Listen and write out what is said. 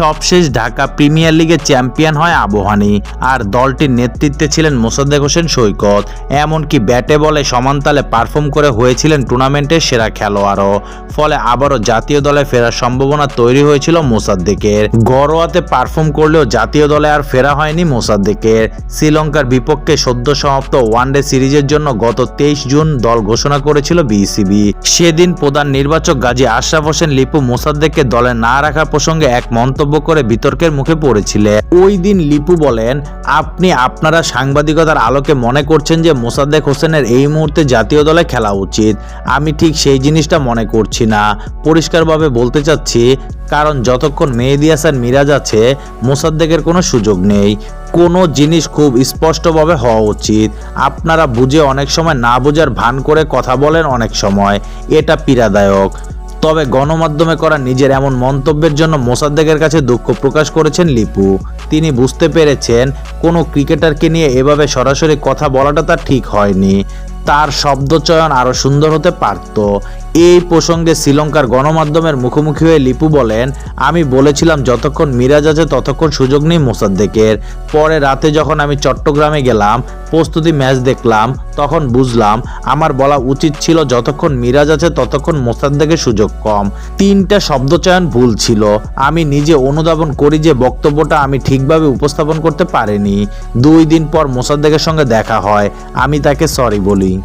সবশেষ ঢাকা প্রিমিয়ার লিগে চ্যাম্পিয়ন হয় আবহানী আর দলটির নেতৃত্বে ছিলেন মোসাদ্দেক হোসেন সৈকত। এমনকি ব্যাটে বলে সমানতালে পারফর্ম করে হয়েছিলেন টুর্নামেন্টের সেরা খেলোয়াড়ও। ফলে আবারও জাতীয় দলে ফেরার সম্ভাবনা তৈরি হয়েছিল মোসাদ্দেকের। ঘরোয়াতে পারফর্ম করলেও জাতীয় দলে আর ফেরা হয়নি মোসাদ্দেকের। শ্রীলঙ্কার বিপক্ষে সদ্য সমাপ্ত ওয়ানডে সিরিজের জন্য গত তেইশ জুন দল ঘোষণা করেছিল বিসিবি। সেদিন প্রধান নির্বাচক গাজী আশরাফ হোসেন লিপু মোসাদ্দেককে দলে না রাখার প্রসঙ্গে এক মন্তব্য করে বিতর্কের মুখে পড়েছিলেন। ওই দিন লিপু বলেন, আপনি আপনারা সাংবাদিকতার আলোকে মনে করছেন যে মোসাদ্দেক হোসেনের এই মুহূর্তে জাতীয় দলে খেলা উচিত। আমি ঠিক সেই জিনিসটা মনে করছি না। পরিষ্কারভাবে বলতে চাচ্ছি, কারণ যতক্ষণ মেহেদি হাসান মিরাজ আছে, মোসাদ্দেকের কোনো সুযোগ নেই। কোনো জিনিস খুব স্পষ্টভাবে হওয়া উচিত। আপনারা বুঝে অনেক সময় না বোঝার ভান করে কথা বলেন অনেক সময়। এটা পীড়াদায়ক। তবে গণমাধ্যমে করা নিজের এমন মন্তব্যের জন্য মোসাদ্দেকের কাছে দুঃখ প্রকাশ করেছেন লিপু। তিনি বুঝতে পেরেছেন, কোনো ক্রিকেটারকে নিয়ে এভাবে সরাসরি কথা বলাটা তার ঠিক হয়নি। তার শব্দচয়ন আরও সুন্দর হতে পারত। এই প্রসঙ্গে শ্রীলঙ্কার গণমাধ্যমের মুখোমুখি হয়ে লিপু বলেন, আমি বলেছিলাম যতক্ষণ মিরাজ আছে ততক্ষণ সুযোগ নেই মোসাদ্দেকের। পরে রাতে যখন আমি চট্টগ্রামে গেলাম, প্রস্তুতি ম্যাচ দেখলাম, তখন বুঝলাম আমার বলা উচিত ছিল যতক্ষণ মিরাজ আছে ততক্ষণ মোসাদ্দেকের সুযোগ কম। তিনটা শব্দচয়ন ভুল ছিল। আমি নিজে অনুধাবন করি যে বক্তব্যটা আমি ঠিকভাবে উপস্থাপন করতে পারিনি। দুই দিন পর মোসাদ্দেকের সঙ্গে দেখা হয়। আমি তাকে সরি বলি।